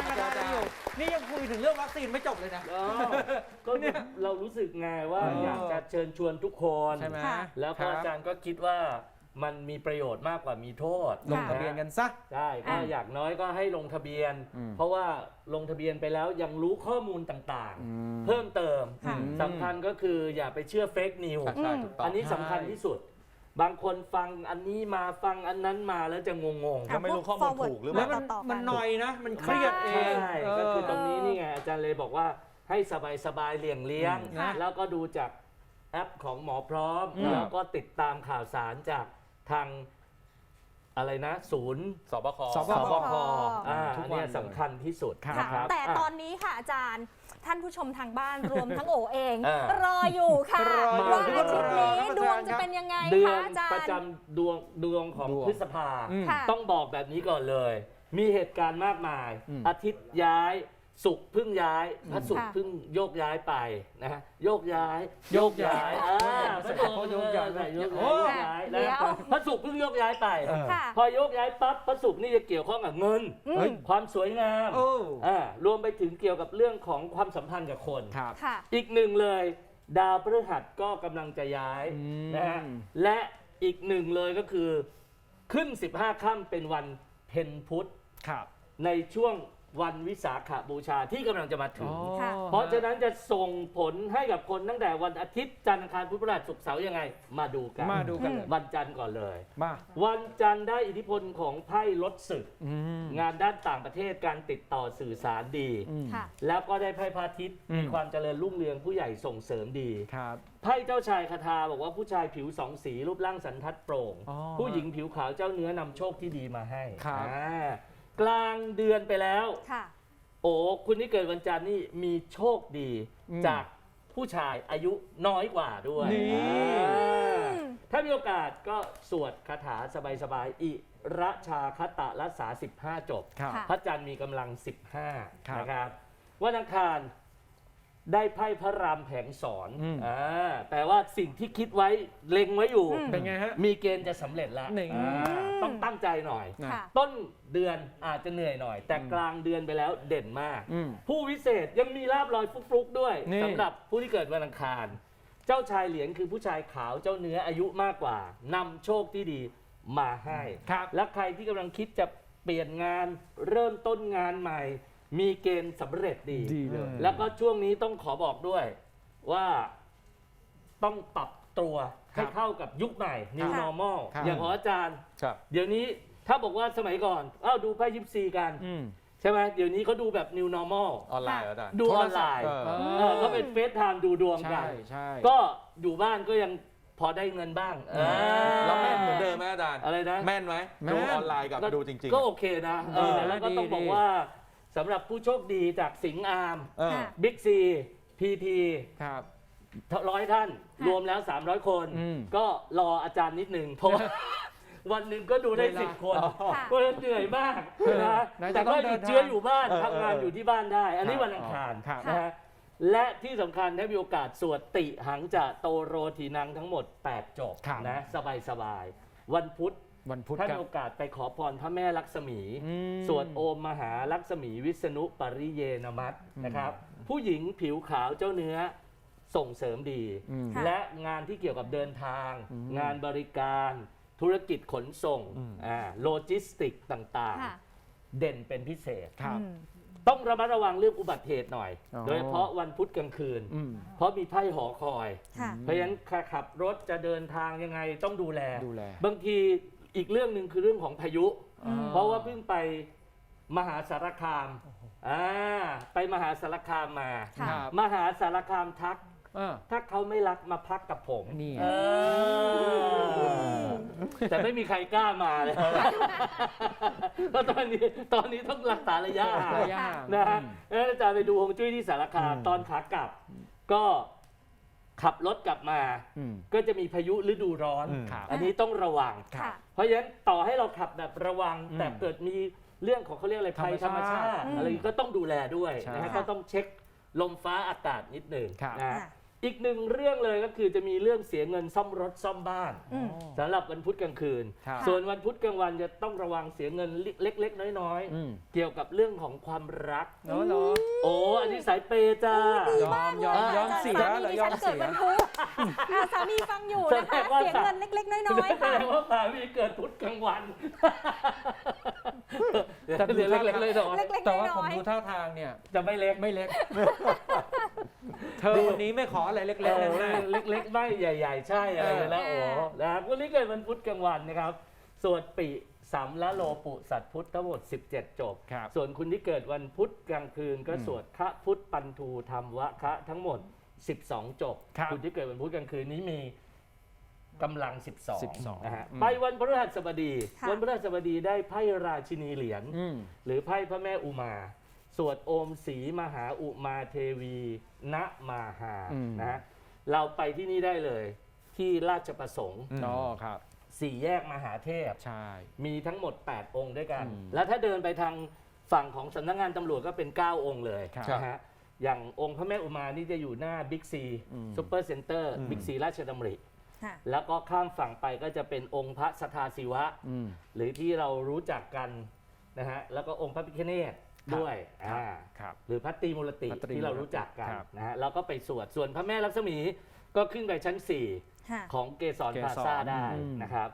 างกันได้อยู่ นี่ยังคุยถึงเรื่องวัคซีนไม่จบเลยนะอ๋อก็เรารู้สึกไงว่าเออออ ยากจะเชิญชวนทุกคน ใช่ไหมค่ะ แล้วก็อาจารย์ก็คิดว่ามันมีประโยชน์มากกว่ามีโทษลงทะเบียนกันซะ ใช่ก็อะ อยากน้อยก็ให้ลงทะเบียน อืม เพราะว่าลงทะเบียนไปแล้วยังรู้ข้อมูลต่างอืมๆเพิ่มเติมค่ะ สำคัญก็คืออย่าไปเชื่อเฟกนิว ใช่ถูกต้อง อันนี้สำคัญที่สุด บางคนฟังอันนี้มาฟังอันนั้นมาแล้วจะงงอะก็ไม่รู้ข้อมูลถูกหรือเปแล้ล่าวมันต่อๆกันมันหน่อยนะ มันเครียดๆเอใช่งก็คือตรงนี้เออนี่ไงอาจารย์เลยบอกว่าให้สบายๆเลี่ยงเลี้ยง อืมนะแล้วก็ดูจากแอปของหมอพร้อม อืมแล้วก็ติดตามข่าวสารจากทาง อะไรนะ ศูนย์สบคสบสบคคอ่าทุกอันวันเนี้ยเลยสำคัญที่สุดครับค่ะ นะครับแต่อะตอนนี้ค่ะอาจารย์ท่านผู้ชมทางบ้าน รวมทั้งโอเอง อ่ารออยู่ค่ะรออยู่ว่าอาทิตย์นี้ครับดวงจะเป็นยังไงเดือคะนอาจารประย์ จำดวงดวงของดวง พฤษภา อืม ค่ะ ต้องบอกแบบนี้ก่อนเลย มีเหตุการณ์มากมาย อืมอาทิตย์ย้าย ศุกร์เพึ่งย้ายพระศุกร์ค่ะเพึ่งโยกย้ายไปนะฮะโยกย้ายโยกย้ายอ่าพพระระศุศุกกร์ร์โยโยกกย้าย้ายยโยกโอ้ ย้ายเดี๋ยวนะพระศุกร์เพึ่งโยกย้ายไป เออ ค่ะ พอโยกย้ายปั๊บพระศุกร์นี่จะเกี่ยวข้องกับเงิน อืมเฮ้ยความสวยงามโอ้อ่ารวมไปถึงเกี่ยวกับเรื่องของความสัมพันธ์กับคน ครับ ค่ะ อีกหนึ่งเลย ดาวพฤหัสก็กำลังจะย้ายอืม นะฮะและอีกหนึ่งเลยก็คือ ขึ้น 15ค่ำเป็นวันเพ็ญพุธ ครับ ในช่วง วันวิสาขบูชาที่กำลังจะมาถึง ค่ะ เพราะฉะนั้นจะส่งผลให้กับคนตั้งแต่วันอาทิตย์จันทร์อังคารพุธพฤหัสศุกร์เสาร์ยังไง มาดูกันมาดูกันเลยวันจันทร์ก่อนเลย มาวันจันทร์ได้อิทธิพลของไพ่ลดศึก อืม งานด้านต่างประเทศการติดต่อสื่อสารดีอืมค่ะ แล้วก็ได้ไพ่พระอาทิตย์อืม มีความเจริญรุ่งเรืองผู้ใหญ่ส่งเสริมดี ครับ ไพ่เจ้าชายคาถาบอกว่าผู้ชายผิวสองสีรูปร่างสันทัดโปร่ง อ๋อผู้หญิงผิวขาวเจ้าเนื้อนำโชคที่ดีมาให้ครับ อ่า กลางเดือนไปแล้ว ค่ะ โอ้คุณที่เกิดวันจันทร์นี่มีโชคดีอืม จากผู้ชายอายุน้อยกว่าด้วยนี่ อ่าถ้ามีโอกาสก็สวดคาถาสบายๆอิระชาคตะรักษา 15จบครับค่ะ พระจันทร์มีกำลังครับ15นะครับ วันอังคาร ได้ไพ่พระรามแผงสอนอืม อ่าแปลว่าสิ่งที่คิดไว้เล็งไว้อยู่ อืม เป็นไงฮะ มีเกณฑ์จะสำเร็จแล้วนี่อ่าต้องตั้งใจหน่อย นะ ค่ะ ต้นเดือนอาจจะเหนื่อยหน่อย แต่อืมกลางเดือนไปแล้วเด่นมาก อืม ผู้วิเศษยังมีลาบลอยฟลุกๆด้วยนี่ สำหรับผู้ที่เกิดวันอังคาร เจ้าชายเหรียญคือผู้ชายขาวเจ้าเนื้ออายุมากกว่านำโชคที่ดีมาให้ ครับ และใครที่กำลังคิดจะเปลี่ยนงานเริ่มต้นงานใหม่ มีเกณฑ์สำเร็จดี ดีเลย แล้วก็ช่วงนี้ต้องขอบอกด้วยว่าต้องปรับตัวให้เข้ากับยุคใหม่ New ค่ะ Normal ครับ อย่างของอาจารย์ ครับเดี๋ยวนี้ถ้าบอกว่าสมัยก่อนอ้าวดูไพ่ยิปซีกัน อืมใช่ไหมเดี๋ยวนี้เขาดูแบบ New Normal ออนไลน์เหรออาจารย์ดูออนไลน์เออเออก็เป็นเฟซไทม์ดูดวงกัใช่นใช่ก็อยู่บ้านก็ยังพอได้เงินบ้างเออแล้วแม่นเหมือนเดิมไหมอาจารย์อะไรนะ แม่นไหมแม่นดูออนไลน์กับดูจริงๆก็โอเคนะเออดีนะแล้วก็ต้องดีบอกดีว่า สำหรับผู้โชคดีจากสิงห์อาร์มเออค่ะ บิ๊กซีพีทีครับ ร้อยท่านค่ะรวมแล้ว 300 คน อืมก็รออาจารย์นิดหนึ่งเพราะว่า วันหนึ่งก็ดูได้ เวลาสิบคนค่ะก็เหนื่อยมากนะไหนจะแต่ต้ก็องเดิตินดเชื้อทางอยู่บ้านเออทำงานเออออยู่ที่บ้านได้ อันนี้ครับวันอังคารครับ นะฮะและที่สำคัญถ้ามีโอกาสสวดติหังจะโตโรทีนังทั้งหมด 8 จบครับ นะสบายสบายๆวันพุธ วันพุธถ้าครัมีบ โอกาสไปขอพรพระแม่ลักษมี อืม สวดโอมมหาลักษมีวิษณุปริเยนมัตนะครับ ผู้หญิงผิวขาวเจ้าเนื้อส่งเสริมดี อืม ค่ะ และงานที่เกี่ยวกับเดินทาง อืมงานบริการธุรกิจขนส่งอืม อ่าโลจิสติกต่างค่ะๆ เด่นเป็นพิเศษ ครับ อืม ต้องระมัดระวังเรื่องอุบัติเหตุหน่อย อ๋อ โดยเฉพาะวันพุธกลางคืน อืม เพราะมีไพ่หอคอย ค่ะ เพราะฉะนั้นขับรถจะเดินทางยังไงต้องดูแล ดูแล บางที อีกเรื่องหนึ่งคือเรื่องของพายุอืมเพราะว่าเพิ่งไปมหาสารคามอ่าไปมหาสารคามมา ค่ะ ครับ มหาสารคามทัก เออ ถ้าเขาไม่รักมาพักกับผมนี่เออแต่ไม่มีใครกล้ามาเลยเพราะตอนนี้ตอนนี้ต้องรักษาระยะห่าง ระยะห่าง นะฮะอืมแล้วอาจารย์ไปดูฮวงจุ้ยที่สารคามอืม ตอนขากลับ ก็ ขับรถกลับมาอืม ก็จะมีพายุฤดูร้อน อืมครับ อันนี้ต้องระวังครับค่ะ เพราะฉะนั้นต่อให้เราขับแบบระวังอืมแต่เกิดมีเรื่องของเขาเรียกอะไรภัยธธรรรรมมชาชาติติอะไรก็ต้องดูแลด้วยใช่นะฮะค่ะก็ต้องเช็คลมฟ้าอากาศนิดหนึ่งครับ นะฮะ ค่ะ อีกหนึ่งเรื่องเลยก็คือจะมีเรื่องเสียเงินซ่อมรถซ่อมบ้านอืม สำหรับวันพุธกลางคืน ครับ ส่วนวันพุธกลางวันจะต้องระวังเสียเงินเล็ก ๆ น้อยอืมๆ เกี่ยวกับเรื่องของความรักเนาะเนาะโอ้อันนี้สายเปย์จ้า ยอมยอมยอมเสียสามีแล้วดิยอฉัมนเกิเสีดยวันพุธอ่าสามีฟังอยู่นะคะแสดงว่า เสียเงินเล็ก ๆ น้อยๆแสค่ะ ดงว่าสามีเกิดพุธกลางวันแต่ดูเรียนท่า เล็กๆเลยน้อยเล็กๆแต่ว่าน้ผมอยดูท่าทางเนี่ยๆจะไม่เล็ก ไม่เล็ก เธอวันนี้ไม่ขออะไรเล็กๆเอแน่อเล็กๆไม่ใหญ่ ๆ ใช่อะไรเลยแล้วเอโอ้อนะครับวันนี้เกิดวันพุธกลางวันนะครับสวดปิสัมละโลปุสัตพุทธทั้งหมด 17 จบ ครับส่วนคุณที่เกิดวันพุธกลางคืนก็อืมสวดคะพุทธปันทูธรรมวะคะทั้งหมด 12 จบครับณที่เกิดวันพุธกลางคืนนี้มีกำลัง 12 12นะฮะอืม ไปวันพฤหัสบดี ค่ะ วันพฤหัสบดีได้ไพ่ราชินีเหรียญ อืม หรือไพ่พระแม่อุมาส วดโอมศรีมหาอุมาเทวีณมาหาอืม นะฮะเราไปที่นี่ได้เลย ที่ราชประสงค์อ๋อครับ สี่แยกมหาเทพ ใช่ มีทั้งหมด 8 องค์ด้วยกัน อืมแล้วถ้าเดินไปทางฝั่งของสำนักงานตำรวจก็เป็น 9 องค์เลยครับนะฮะ อย่างองค์พระแม่อุมานี่จะอยู่หน้าบิ๊กซีอืม ซูเปอร์เซ็นเตอร์อืมบิ๊กซีราชดำริ ค่ะ แล้วก็ข้ามฝั่งไปก็จะเป็นองค์พระสทาศิวะ อืม หรือที่เรารู้จักกันนะฮะ แล้วก็องค์พระพิฆเนศ ด้วยครับอ่าครับหรือพระตรีมูลติพระตรีที่เรารู้จักกันครับนะฮะแล้วก็ไปสวดส่วนพระแม่ลักษมีก็ขึ้นไปชั้น4ค่ะของเกสรเกสรพลาซ่าได้อืม นะครับ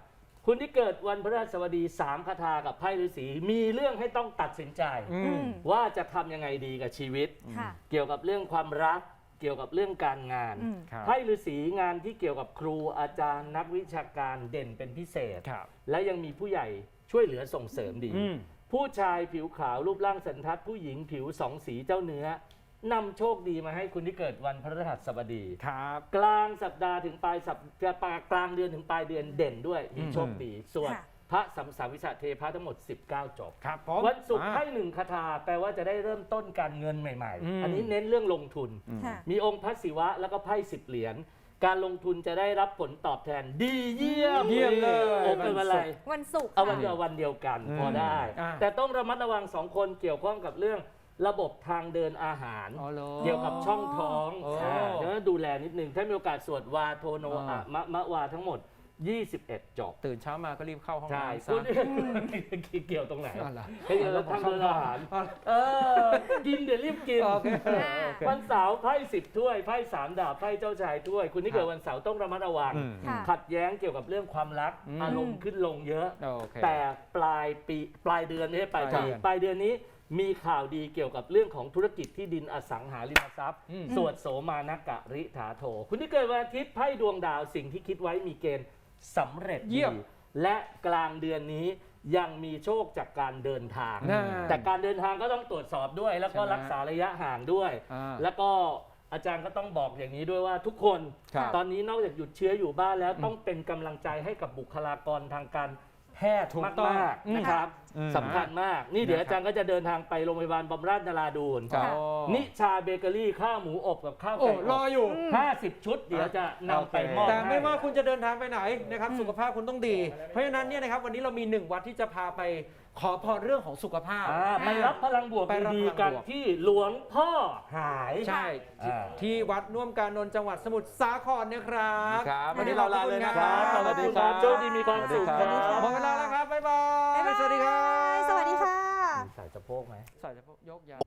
คุณที่เกิดวันพฤหัสบดีสามคาถากับไพ่ฤาษีมีเรื่องให้ต้องตัดสินใจ อือืมมว่าจะทำยังไงดีกับชีวิต ค่ะ เกี่ยวกับเรื่องความรัก เกี่ยวกับเรื่องการงานอืม ครับไพ่ฤาษีงานที่เกี่ยวกับครูอาจารย์นักวิชาการเด่นเป็นพิเศษ ครับ และยังมีผู้ใหญ่ช่วยเหลือส่งเสริมดี อืม ผู้ชายผิวขาวรูปร่างสันทัด ผู้หญิงผิวสองสีเจ้าเนื้อนำโชคดีมาให้คุณที่เกิดวันพฤหัสบดี ครับ กลางสัปดาห์ถึงปลายสัปดาห์ปลายกลางเดือนถึงปลายเดือนเด่นด้วยมีอืมโชคดีส่วน ค่ะ พระสัมสาวิสาเทพะทั้งหมด 19 จบ ครับผมวันศุกร์อ่า ให้หนึ่งคาถาแปลว่าจะได้เริ่มต้นการเงินใหม่ อืม ๆ อันนี้เน้นเรื่องลงทุน ค่ะ มีองค์พระศิวะแล้วก็ไพ่สิบเหรียญ การลงทุนจะได้รับผลตอบแทนดีเยี่ยมเยี่ยมเลยโอ้เป็นอะไรวันศุกร์เอาวันค่ะเดียววันเดียวกันอืมพอได้อ่าแต่ต้องระมัดระวังสองคนเกี่ยวข้องกับเรื่องระบบทางเดินอาหารอ๋อเหรอเกี่ยวกับช่องท้องโอ้อ่าดังนั้นดูแลนิดนึงถ้ามีโอกาสสวดวาโทโนอ่าอะมะมะวาทั้งหมด 21 จบ ตื่นเช้ามาก็รีบเข้าห้องใช่น้ำซะ คุณเกี่ยวตรงไหนอ๋อเหรอเกี่ยวกับทางเดินอาหารอ๋อเออ กินเดี๋ยวรีบกิน โอเคอ่าโอเค วันเสาร์ไพ่สิบถ้วยไพ่สามดาบไพ่เจ้าชายถ้วย คุณที่เกิดวันเสาร์ต้องระมัดระวัง อืม ค่ะ ขัดแย้งเกี่ยวกับเรื่องความรัก อืม อารมณ์ขึ้นลงเยอะ โอเค แต่ปลายปีปลายเดือนไม่ใช่ปลายปลายปีเดือนปลายเดือนนี้มีข่าวดีเกี่ยวกับเรื่องของธุรกิจที่ดินอสังหาริมทรัพย์ อืม สวดโสมานกะริถาโถ คุณที่เกิดวันอาทิตย์ไพ่ดวงดาวสิ่งที่คิดไว้มีเกณฑ์ สำเร็จเยี่ยม ดีและกลางเดือนนี้ยังมีโชคจากการเดินทางน่าแต่การเดินทางก็ต้องตรวจสอบด้วย แล้วก็ใช่ไหมรักษาระยะห่างด้วย อ่าแล้วก็อาจารย์ก็ต้องบอกอย่างนี้ด้วยว่าทุกคน ครับ ตอนนี้นอกจากหยุดเชื้ออยู่บ้านแล้วต้องเป็นกำลังใจให้กับบุคลากรทางการ แพทย์ถูกมากต้องมากอืมนะครับอืมสำคัญมาก นี่เดี๋ยวนะครับอาจารย์ก็จะเดินทางไปโรงพยาบาลบำราศนราดูนครับ นิชาเบเกอรี่ข้าวหมูอบกับข้าวโอ้ไก่รออยู่ ห้าสิบชุด เดี๋ยวจะนำไปมอบแต่ไม่ให้ ว่าคุณจะเดินทางไปไหนนะครับสุขภาพคุณต้องดี เพราะฉะนั้นเนี่ยนะครับวันนี้เรามีหนึ่งวัดที่จะพาไป ขอพรเรื่องของสุขภาพ อ่าไปรับพลังบวกไปรับดีพลังๆกันบวกที่หลวงพ่อ หาย ใช่อ่า ที่วัดน่วมการนนท์จังหวัดสมุทรสาครนะครับครับวันนี้เราลาเลยนะคขรัอบสคุณครับวัสดีครับ โชคดีมีความสุขสวัสดีครับ หมดเวลาแล้วครับบ๊ายบายบ๊ายบาย สวัสดีครับ สวัสดีค่ะ ใส่สะโพกไหม ใส่จะยกยาว